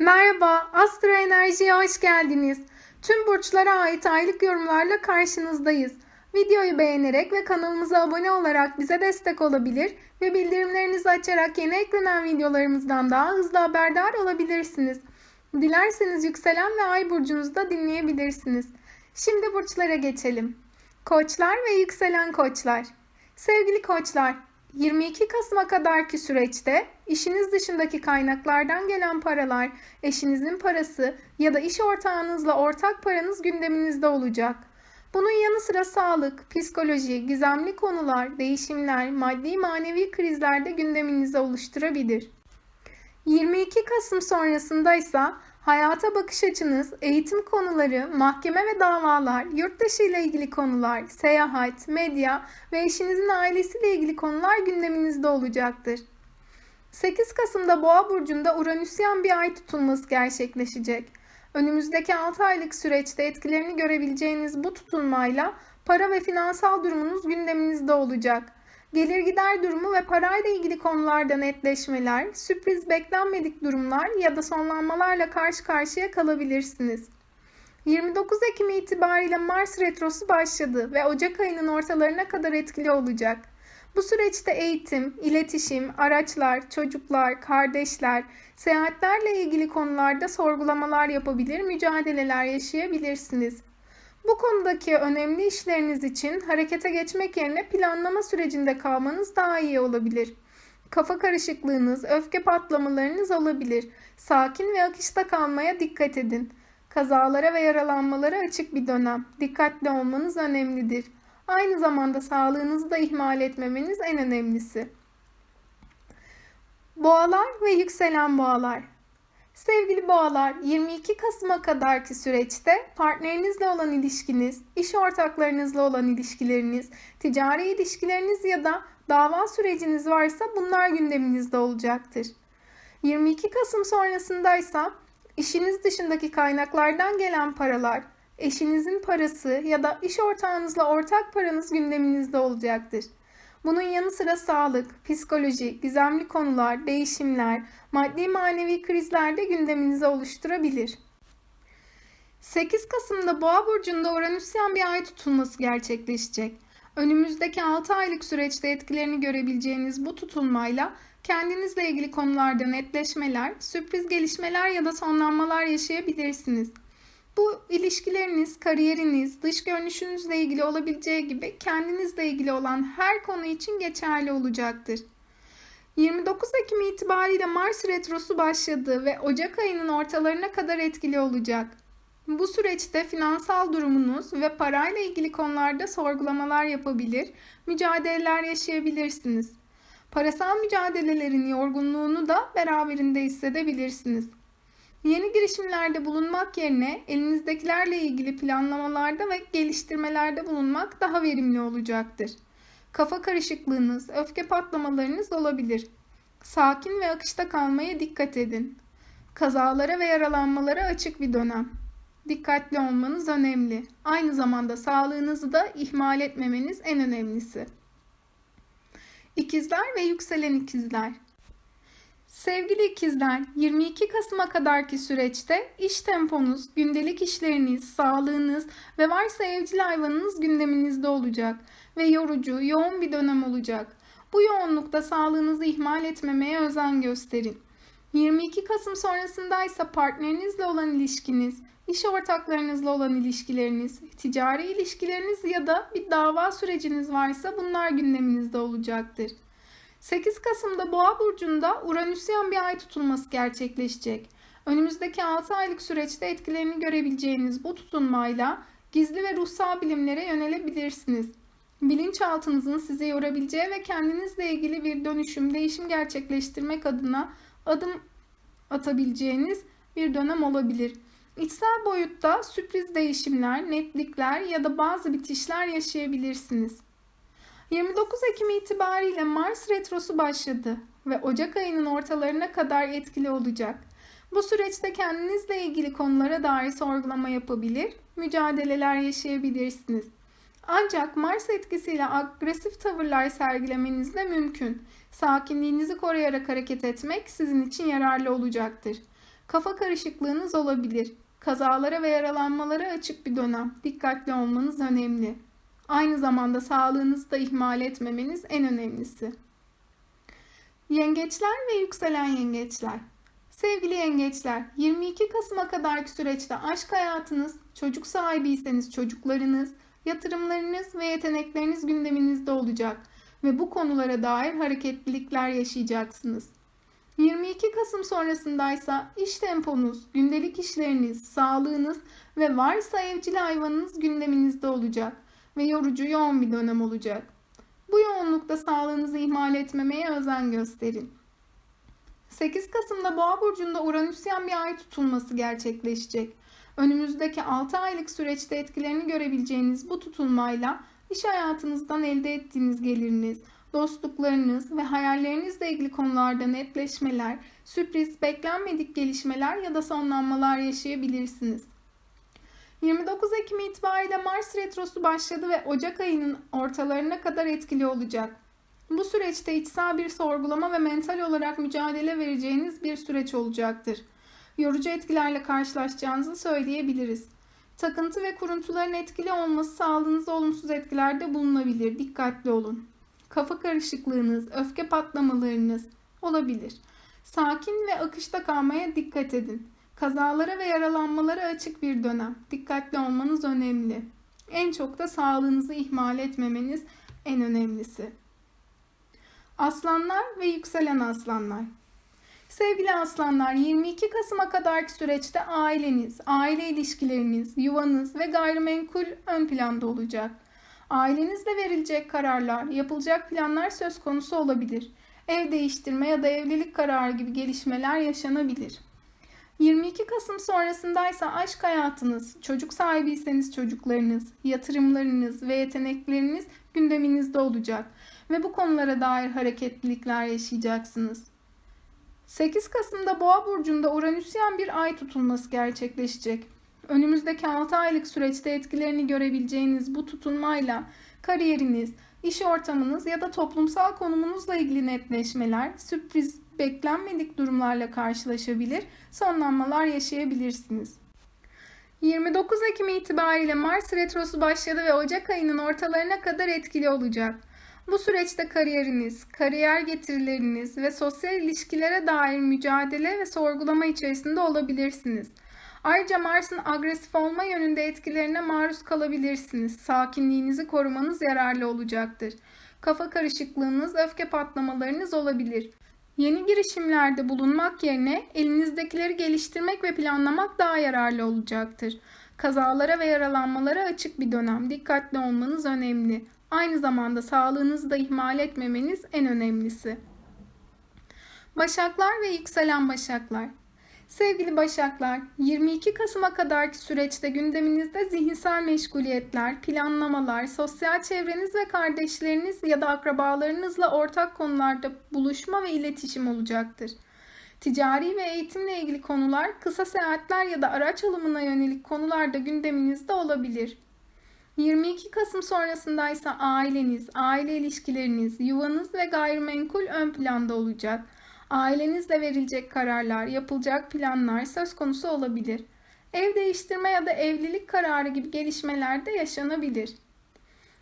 Merhaba, Astro Enerji'ye hoş geldiniz. Tüm burçlara ait aylık yorumlarla karşınızdayız. Videoyu beğenerek ve kanalımıza abone olarak bize destek olabilir ve bildirimlerinizi açarak yeni eklenen videolarımızdan daha hızlı haberdar olabilirsiniz. Dilerseniz yükselen ve ay burcunuzu da dinleyebilirsiniz. Şimdi burçlara geçelim. Koçlar ve yükselen koçlar. Sevgili koçlar, 22 Kasım'a kadarki süreçte işiniz dışındaki kaynaklardan gelen paralar, eşinizin parası ya da iş ortağınızla ortak paranız gündeminizde olacak. Bunun yanı sıra sağlık, psikoloji, gizemli konular, değişimler, maddi manevi krizler de gündeminizi oluşturabilir. 22 Kasım sonrasında ise hayata bakış açınız, eğitim konuları, mahkeme ve davalar, yurt dışı ile ilgili konular, seyahat, medya ve eşinizin ailesiyle ilgili konular gündeminizde olacaktır. 8 Kasım'da Boğa burcunda Uranüsyen bir ay tutulması gerçekleşecek. Önümüzdeki 6 aylık süreçte etkilerini görebileceğiniz bu tutulmayla para ve finansal durumunuz gündeminizde olacak. Gelir gider durumu ve parayla ilgili konularda netleşmeler, sürpriz beklenmedik durumlar ya da sonlanmalarla karşı karşıya kalabilirsiniz. 29 Ekim itibariyle Mars retrosu başladı ve Ocak ayının ortalarına kadar etkili olacak. Bu süreçte eğitim, iletişim, araçlar, çocuklar, kardeşler, seyahatlerle ilgili konularda sorgulamalar yapabilir, mücadeleler yaşayabilirsiniz. Bu konudaki önemli işleriniz için harekete geçmek yerine planlama sürecinde kalmanız daha iyi olabilir. Kafa karışıklığınız, öfke patlamalarınız olabilir. Sakin ve akışta kalmaya dikkat edin. Kazalara ve yaralanmalara açık bir dönem. Dikkatli olmanız önemlidir. Aynı zamanda sağlığınızı da ihmal etmemeniz en önemlisi. Boğalar ve yükselen boğalar. Sevgili boğalar, 22 Kasım'a kadarki süreçte partnerinizle olan ilişkiniz, iş ortaklarınızla olan ilişkileriniz, ticari ilişkileriniz ya da dava süreciniz varsa bunlar gündeminizde olacaktır. 22 Kasım sonrasındaysa işiniz dışındaki kaynaklardan gelen paralar, eşinizin parası ya da iş ortağınızla ortak paranız gündeminizde olacaktır. Bunun yanı sıra sağlık, psikoloji, gizemli konular, değişimler, maddi manevi krizler de gündeminizi oluşturabilir. 8 Kasım'da Boğa burcunda Uranüsyen bir ay tutulması gerçekleşecek. Önümüzdeki 6 aylık süreçte etkilerini görebileceğiniz bu tutulmayla kendinizle ilgili konularda netleşmeler, sürpriz gelişmeler ya da sonlanmalar yaşayabilirsiniz. Bu ilişkileriniz, kariyeriniz, dış görünüşünüzle ilgili olabileceği gibi kendinizle ilgili olan her konu için geçerli olacaktır. 29 Ekim itibariyle Mars retrosu başladı ve Ocak ayının ortalarına kadar etkili olacak. Bu süreçte finansal durumunuz ve parayla ilgili konularda sorgulamalar yapabilir, mücadeleler yaşayabilirsiniz. Parasal mücadelelerin yorgunluğunu da beraberinde hissedebilirsiniz. Yeni girişimlerde bulunmak yerine elinizdekilerle ilgili planlamalarda ve geliştirmelerde bulunmak daha verimli olacaktır. Kafa karışıklığınız, öfke patlamalarınız olabilir. Sakin ve akışta kalmaya dikkat edin. Kazalara ve yaralanmalara açık bir dönem. Dikkatli olmanız önemli. Aynı zamanda sağlığınızı da ihmal etmemeniz en önemlisi. İkizler ve yükselen ikizler. Sevgili ikizler, 22 Kasım'a kadarki süreçte iş temponuz, gündelik işleriniz, sağlığınız ve varsa evcil hayvanınız gündeminizde olacak ve yorucu, yoğun bir dönem olacak. Bu yoğunlukta sağlığınızı ihmal etmemeye özen gösterin. 22 Kasım sonrasında ise partnerinizle olan ilişkiniz, iş ortaklarınızla olan ilişkileriniz, ticari ilişkileriniz ya da bir dava süreciniz varsa bunlar gündeminizde olacaktır. 8 Kasım'da Boğa burcunda Uranüsyen bir ay tutulması gerçekleşecek. Önümüzdeki 6 aylık süreçte etkilerini görebileceğiniz bu tutunmayla gizli ve ruhsal bilimlere yönelebilirsiniz. Bilinçaltınızın sizi yorabileceği ve kendinizle ilgili bir dönüşüm, değişim gerçekleştirmek adına adım atabileceğiniz bir dönem olabilir. İçsel boyutta sürpriz değişimler, netlikler ya da bazı bitişler yaşayabilirsiniz. 29 Ekim itibariyle Mars retrosu başladı ve Ocak ayının ortalarına kadar etkili olacak. Bu süreçte kendinizle ilgili konulara dair sorgulama yapabilir, mücadeleler yaşayabilirsiniz. Ancak Mars etkisiyle agresif tavırlar sergilemeniz de mümkün. Sakinliğinizi koruyarak hareket etmek sizin için yararlı olacaktır. Kafa karışıklığınız olabilir. Kazalara ve yaralanmalara açık bir dönem. Dikkatli olmanız önemli. Aynı zamanda sağlığınızı da ihmal etmemeniz en önemlisi. Yengeçler ve yükselen yengeçler. Sevgili yengeçler, 22 Kasım'a kadarki süreçte aşk hayatınız, çocuk sahibiyseniz çocuklarınız, yatırımlarınız ve yetenekleriniz gündeminizde olacak ve bu konulara dair hareketlilikler yaşayacaksınız. 22 Kasım sonrasındaysa iş temponuz, gündelik işleriniz, sağlığınız ve varsa evcil hayvanınız gündeminizde olacak ve yorucu yoğun bir dönem olacak. Bu yoğunlukta sağlığınızı ihmal etmemeye özen gösterin. 8 Kasım'da Boğa burcunda Uranüsyen bir ay tutulması gerçekleşecek. Önümüzdeki 6 aylık süreçte etkilerini görebileceğiniz bu tutulmayla iş hayatınızdan elde ettiğiniz geliriniz, dostluklarınız ve hayallerinizle ilgili konularda netleşmeler, sürpriz, beklenmedik gelişmeler ya da sonlanmalar yaşayabilirsiniz. 29 Ekim itibariyle Mars retrosu başladı ve Ocak ayının ortalarına kadar etkili olacak. Bu süreçte içsel bir sorgulama ve mental olarak mücadele vereceğiniz bir süreç olacaktır. Yorucu etkilerle karşılaşacağınızı söyleyebiliriz. Takıntı ve kuruntuların etkili olması sağlığınıza olumsuz etkilerde bulunabilir. Dikkatli olun. Kafa karışıklığınız, öfke patlamalarınız olabilir. Sakin ve akışta kalmaya dikkat edin. Kazalara ve yaralanmalara açık bir dönem. Dikkatli olmanız önemli. En çok da sağlığınızı ihmal etmemeniz en önemlisi. Aslanlar ve yükselen aslanlar. Sevgili aslanlar 22 Kasım'a kadarki süreçte aileniz, aile ilişkileriniz, yuvanız ve gayrimenkul ön planda olacak. Ailenizle verilecek kararlar, yapılacak planlar söz konusu olabilir. Ev değiştirme ya da evlilik kararı gibi gelişmeler yaşanabilir. 22 Kasım sonrasındaysa aşk hayatınız, çocuk sahibiyseniz çocuklarınız, yatırımlarınız ve yetenekleriniz gündeminizde olacak ve bu konulara dair hareketlilikler yaşayacaksınız. 8 Kasım'da Boğa burcunda Uranüsyen bir ay tutulması gerçekleşecek. Önümüzdeki 6 aylık süreçte etkilerini görebileceğiniz bu tutulmayla kariyeriniz, iş ortamınız ya da toplumsal konumunuzla ilgili netleşmeler, sürpriz, beklenmedik durumlarla karşılaşabilir, sonlanmalar yaşayabilirsiniz. 29 Ekim itibariyle Mars retrosu başladı ve Ocak ayının ortalarına kadar etkili olacak. Bu süreçte kariyeriniz, kariyer getirileriniz ve sosyal ilişkilere dair mücadele ve sorgulama içerisinde olabilirsiniz. Ayrıca Mars'ın agresif olma yönünde etkilerine maruz kalabilirsiniz. Sakinliğinizi korumanız yararlı olacaktır. Kafa karışıklığınız, öfke patlamalarınız olabilir. Yeni girişimlerde bulunmak yerine elinizdekileri geliştirmek ve planlamak daha yararlı olacaktır. Kazalara ve yaralanmalara açık bir dönem. Dikkatli olmanız önemli. Aynı zamanda sağlığınızı da ihmal etmemeniz en önemlisi. Başaklar ve yükselen başaklar. Sevgili Başaklar, 22 Kasım'a kadarki süreçte gündeminizde zihinsel meşguliyetler, planlamalar, sosyal çevreniz ve kardeşleriniz ya da akrabalarınızla ortak konularda buluşma ve iletişim olacaktır. Ticari ve eğitimle ilgili konular, kısa seyahatler ya da araç alımına yönelik konularda gündeminizde olabilir. 22 Kasım sonrasında ise aileniz, aile ilişkileriniz, yuvanız ve gayrimenkul ön planda olacak. Ailenizle verilecek kararlar, yapılacak planlar söz konusu olabilir. Ev değiştirme ya da evlilik kararı gibi gelişmeler de yaşanabilir.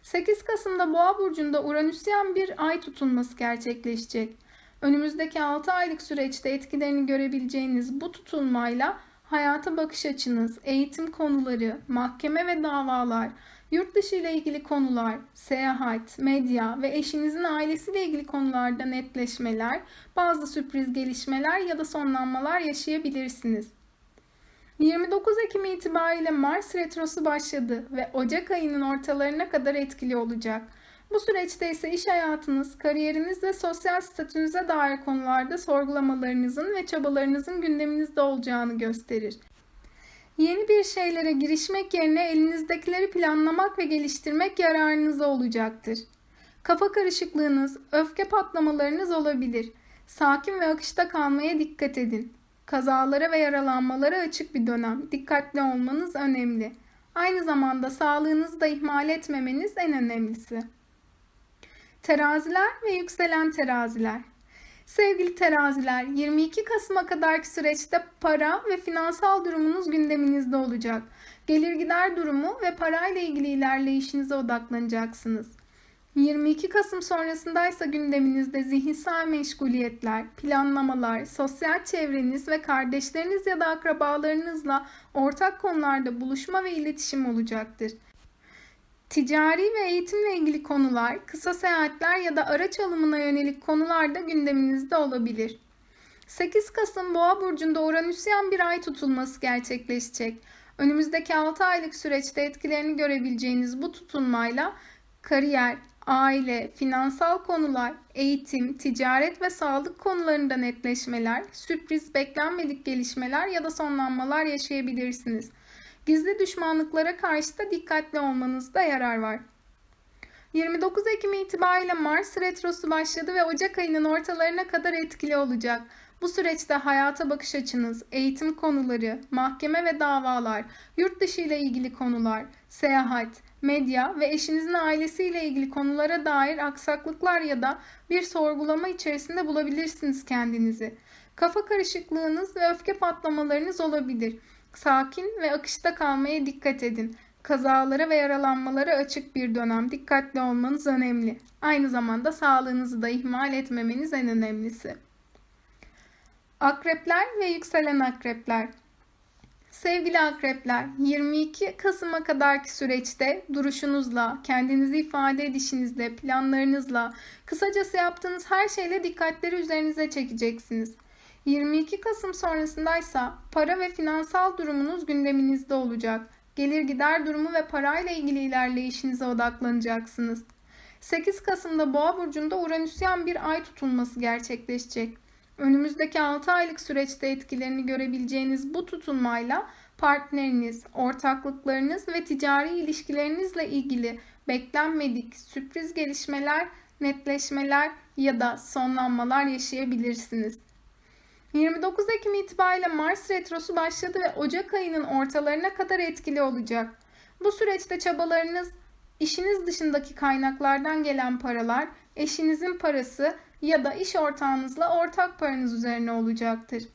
8 Kasım'da Boğa burcunda Uranüsyen bir ay tutulması gerçekleşecek. Önümüzdeki 6 aylık süreçte etkilerini görebileceğiniz bu tutulmayla hayata bakış açınız, eğitim konuları, mahkeme ve davalar, Yurt dışı ile ilgili konular, seyahat, medya ve eşinizin ailesiyle ilgili konularda netleşmeler, bazı sürpriz gelişmeler ya da sonlanmalar yaşayabilirsiniz. 29 Ekim itibariyle Mars retrosu başladı ve Ocak ayının ortalarına kadar etkili olacak. Bu süreçte ise iş hayatınız, kariyeriniz ve sosyal statünüze dair konularda sorgulamalarınızın ve çabalarınızın gündeminizde olacağını gösterir. Yeni bir şeylere girişmek yerine elinizdekileri planlamak ve geliştirmek yararınıza olacaktır. Kafa karışıklığınız, öfke patlamalarınız olabilir. Sakin ve akışta kalmaya dikkat edin. Kazalara ve yaralanmalara açık bir dönem. Dikkatli olmanız önemli. Aynı zamanda sağlığınızı da ihmal etmemeniz en önemlisi. Teraziler ve yükselen teraziler. Sevgili teraziler, 22 Kasım'a kadarki süreçte para ve finansal durumunuz gündeminizde olacak. Gelir gider durumu ve parayla ilgili ilerleyişinize odaklanacaksınız. 22 Kasım sonrasındaysa gündeminizde zihinsel meşguliyetler, planlamalar, sosyal çevreniz ve kardeşleriniz ya da akrabalarınızla ortak konularda buluşma ve iletişim olacaktır. Ticari ve eğitimle ilgili konular, kısa seyahatler ya da araç alımına yönelik konular da gündeminizde olabilir. 8 Kasım Boğa burcunda Uranüsyen bir ay tutulması gerçekleşecek. Önümüzdeki 6 aylık süreçte etkilerini görebileceğiniz bu tutulmayla kariyer, aile, finansal konular, eğitim, ticaret ve sağlık konularında netleşmeler, sürpriz, beklenmedik gelişmeler ya da sonlanmalar yaşayabilirsiniz. Gizli düşmanlıklara karşı da dikkatli olmanızda yarar var. 29 Ekim itibariyle Mars retrosu başladı ve Ocak ayının ortalarına kadar etkili olacak. Bu süreçte hayata bakış açınız, eğitim konuları, mahkeme ve davalar, yurt dışı ile ilgili konular, seyahat, medya ve eşinizin ailesiyle ilgili konulara dair aksaklıklar ya da bir sorgulama içerisinde bulabilirsiniz kendinizi. Kafa karışıklığınız ve öfke patlamalarınız olabilir. Sakin ve akışta kalmaya dikkat edin. Kazalara ve yaralanmalara açık bir dönem. Dikkatli olmanız önemli. Aynı zamanda sağlığınızı da ihmal etmemeniz en önemlisi. Akrepler ve yükselen akrepler. Sevgili akrepler, 22 Kasım'a kadarki süreçte duruşunuzla, kendinizi ifade edişinizle, planlarınızla, kısacası yaptığınız her şeyle dikkatleri üzerinize çekeceksiniz. 22 Kasım sonrasındaysa para ve finansal durumunuz gündeminizde olacak. Gelir gider durumu ve parayla ilgili ilerleyişinize odaklanacaksınız. 8 Kasım'da Boğa burcunda Uranüsyen bir ay tutulması gerçekleşecek. Önümüzdeki 6 aylık süreçte etkilerini görebileceğiniz bu tutulmayla partneriniz, ortaklıklarınız ve ticari ilişkilerinizle ilgili beklenmedik sürpriz gelişmeler, netleşmeler ya da sonlanmalar yaşayabilirsiniz. 29 Ekim itibariyle Mars retrosu başladı ve Ocak ayının ortalarına kadar etkili olacak. Bu süreçte çabalarınız, işiniz dışındaki kaynaklardan gelen paralar, eşinizin parası ya da iş ortağınızla ortak paranız üzerine olacaktır.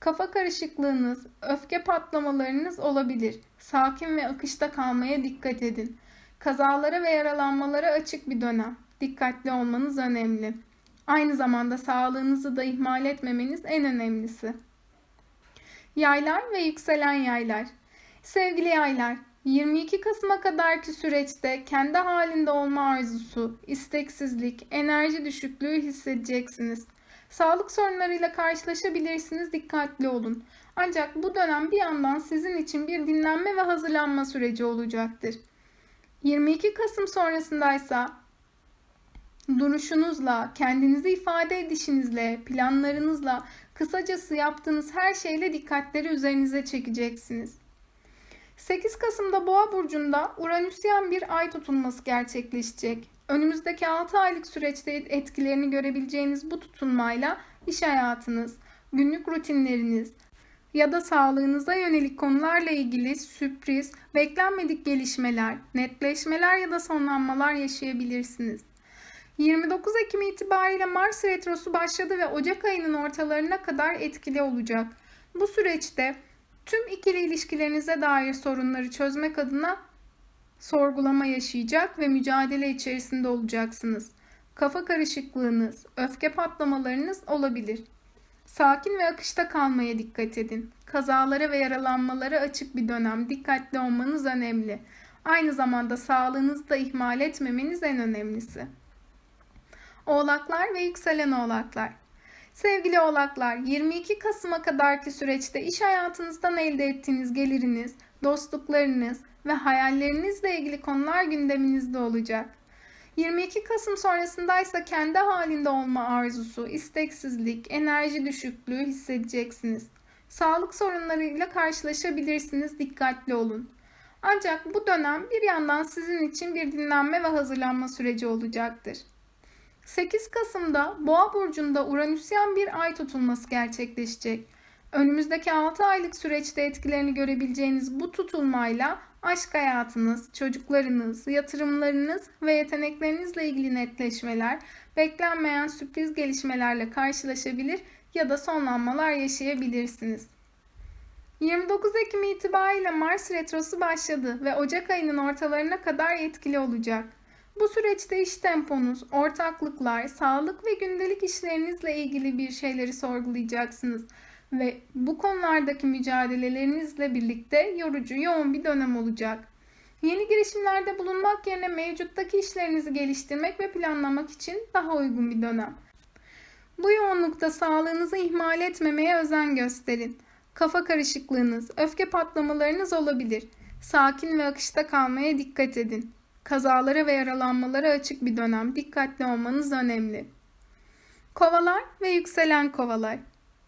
Kafa karışıklığınız, öfke patlamalarınız olabilir. Sakin ve akışta kalmaya dikkat edin. Kazalara ve yaralanmalara açık bir dönem. Dikkatli olmanız önemli. Aynı zamanda sağlığınızı da ihmal etmemeniz en önemlisi. Yaylar ve yükselen yaylar. Sevgili yaylar, 22 Kasım'a kadarki süreçte kendi halinde olma arzusu, isteksizlik, enerji düşüklüğü hissedeceksiniz. Sağlık sorunlarıyla karşılaşabilirsiniz, dikkatli olun. Ancak bu dönem bir yandan sizin için bir dinlenme ve hazırlanma süreci olacaktır. 22 Kasım sonrasındaysa duruşunuzla, kendinizi ifade edişinizle, planlarınızla, kısacası yaptığınız her şeyle dikkatleri üzerinize çekeceksiniz. 8 Kasım'da Boğa burcunda Uranüsyen bir ay tutulması gerçekleşecek. Önümüzdeki 6 aylık süreçte etkilerini görebileceğiniz bu tutunmayla iş hayatınız, günlük rutinleriniz ya da sağlığınıza yönelik konularla ilgili sürpriz, beklenmedik gelişmeler, netleşmeler ya da sonlanmalar yaşayabilirsiniz. 29 Ekim itibariyle Mars retrosu başladı ve Ocak ayının ortalarına kadar etkili olacak. Bu süreçte tüm ikili ilişkilerinize dair sorunları çözmek adına sorgulama yaşayacak ve mücadele içerisinde olacaksınız. Kafa karışıklığınız, öfke patlamalarınız olabilir. Sakin ve akışta kalmaya dikkat edin. Kazalara ve yaralanmalara açık bir dönem. Dikkatli olmanız önemli. Aynı zamanda sağlığınızı da ihmal etmemeniz en önemlisi. Oğlaklar ve yükselen oğlaklar. Sevgili oğlaklar, 22 Kasım'a kadarki süreçte iş hayatınızdan elde ettiğiniz geliriniz, dostluklarınız ve hayallerinizle ilgili konular gündeminizde olacak. 22 Kasım sonrasındaysa kendi halinde olma arzusu, isteksizlik, enerji düşüklüğü hissedeceksiniz. Sağlık sorunlarıyla karşılaşabilirsiniz, dikkatli olun. Ancak bu dönem bir yandan sizin için bir dinlenme ve hazırlanma süreci olacaktır. 8 Kasım'da Boğa burcunda Uranüsyen bir ay tutulması gerçekleşecek. Önümüzdeki 6 aylık süreçte etkilerini görebileceğiniz bu tutulmayla aşk hayatınız, çocuklarınız, yatırımlarınız ve yeteneklerinizle ilgili netleşmeler, beklenmeyen sürpriz gelişmelerle karşılaşabilir ya da sonlanmalar yaşayabilirsiniz. 29 Ekim itibariyle Mars retrosu başladı ve Ocak ayının ortalarına kadar etkili olacak. Bu süreçte iş temponuz, ortaklıklar, sağlık ve gündelik işlerinizle ilgili bir şeyleri sorgulayacaksınız ve bu konulardaki mücadelelerinizle birlikte yorucu, yoğun bir dönem olacak. Yeni girişimlerde bulunmak yerine mevcuttaki işlerinizi geliştirmek ve planlamak için daha uygun bir dönem. Bu yoğunlukta sağlığınızı ihmal etmemeye özen gösterin. Kafa karışıklığınız, öfke patlamalarınız olabilir. Sakin ve akışta kalmaya dikkat edin. Kazalara ve yaralanmalara açık bir dönem. Dikkatli olmanız önemli. Kovalar ve yükselen kovalar.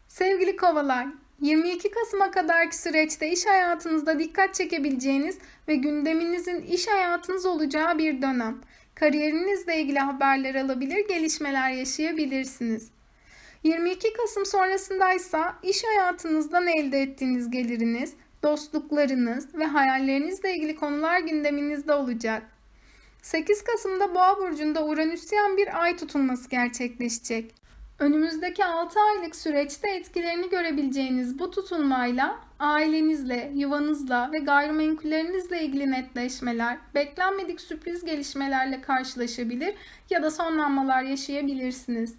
Sevgili kovalar, 22 Kasım'a kadarki süreçte iş hayatınızda dikkat çekebileceğiniz ve gündeminizin iş hayatınız olacağı bir dönem. Kariyerinizle ilgili haberler alabilir, gelişmeler yaşayabilirsiniz. 22 Kasım sonrasındaysa iş hayatınızdan elde ettiğiniz geliriniz, dostluklarınız ve hayallerinizle ilgili konular gündeminizde olacak. 8 Kasım'da Boğa burcunda Uranüsyen bir ay tutulması gerçekleşecek. Önümüzdeki 6 aylık süreçte etkilerini görebileceğiniz bu tutulmayla ailenizle, yuvanızla ve gayrimenkullerinizle ilgili netleşmeler, beklenmedik sürpriz gelişmelerle karşılaşabilir ya da sonlanmalar yaşayabilirsiniz.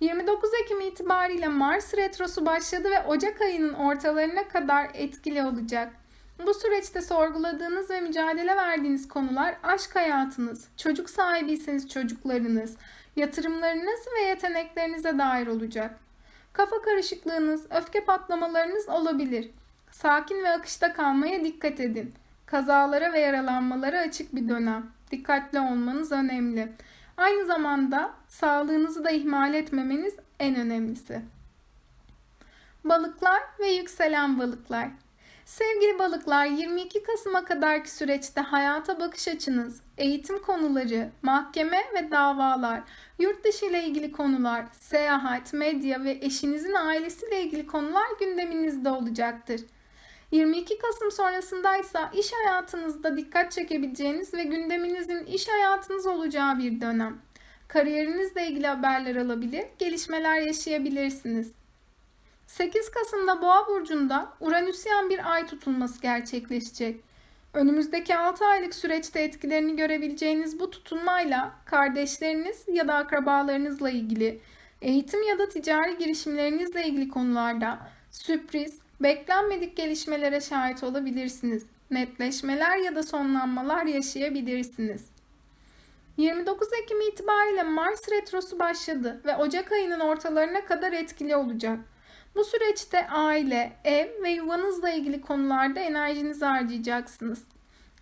29 Ekim itibariyle Mars retrosu başladı ve Ocak ayının ortalarına kadar etkili olacak. Bu süreçte sorguladığınız ve mücadele verdiğiniz konular aşk hayatınız, çocuk sahibiyseniz çocuklarınız, yatırımlarınız ve yeteneklerinize dair olacak. Kafa karışıklığınız, öfke patlamalarınız olabilir. Sakin ve akışta kalmaya dikkat edin. Kazalara ve yaralanmalara açık bir dönem. Dikkatli olmanız önemli. Aynı zamanda sağlığınızı da ihmal etmemeniz en önemlisi. Balıklar ve yükselen balıklar. Sevgili balıklar 22 Kasım'a kadarki süreçte hayata bakış açınız, eğitim konuları, mahkeme ve davalar, yurt dışı ile ilgili konular, seyahat, medya ve eşinizin ailesiyle ilgili konular gündeminizde olacaktır. 22 Kasım sonrasındaysa iş hayatınızda dikkat çekebileceğiniz ve gündeminizin iş hayatınız olacağı bir dönem. Kariyerinizle ilgili haberler alabilir, gelişmeler yaşayabilirsiniz. 8 Kasım'da Boğa burcunda Uranüsyen bir ay tutulması gerçekleşecek. Önümüzdeki 6 aylık süreçte etkilerini görebileceğiniz bu tutulmayla kardeşleriniz ya da akrabalarınızla ilgili, eğitim ya da ticari girişimlerinizle ilgili konularda sürpriz, beklenmedik gelişmelere şahit olabilirsiniz. Netleşmeler ya da sonlanmalar yaşayabilirsiniz. 29 Ekim itibariyle Mars retrosu başladı ve Ocak ayının ortalarına kadar etkili olacak. Bu süreçte aile, ev ve yuvanızla ilgili konularda enerjinizi harcayacaksınız.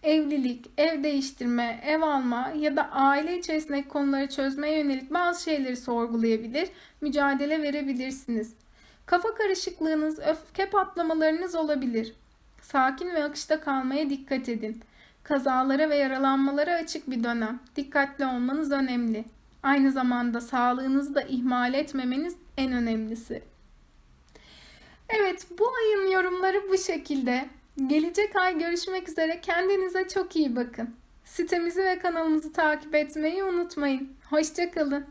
Evlilik, ev değiştirme, ev alma ya da aile içerisindeki konuları çözmeye yönelik bazı şeyleri sorgulayabilir, mücadele verebilirsiniz. Kafa karışıklığınız, öfke patlamalarınız olabilir. Sakin ve akışta kalmaya dikkat edin. Kazalara ve yaralanmalara açık bir dönem. Dikkatli olmanız önemli. Aynı zamanda sağlığınızı da ihmal etmemeniz en önemlisi. Evet, bu ayın yorumları bu şekilde. Gelecek ay görüşmek üzere. Kendinize çok iyi bakın. Sitemizi ve kanalımızı takip etmeyi unutmayın. Hoşçakalın.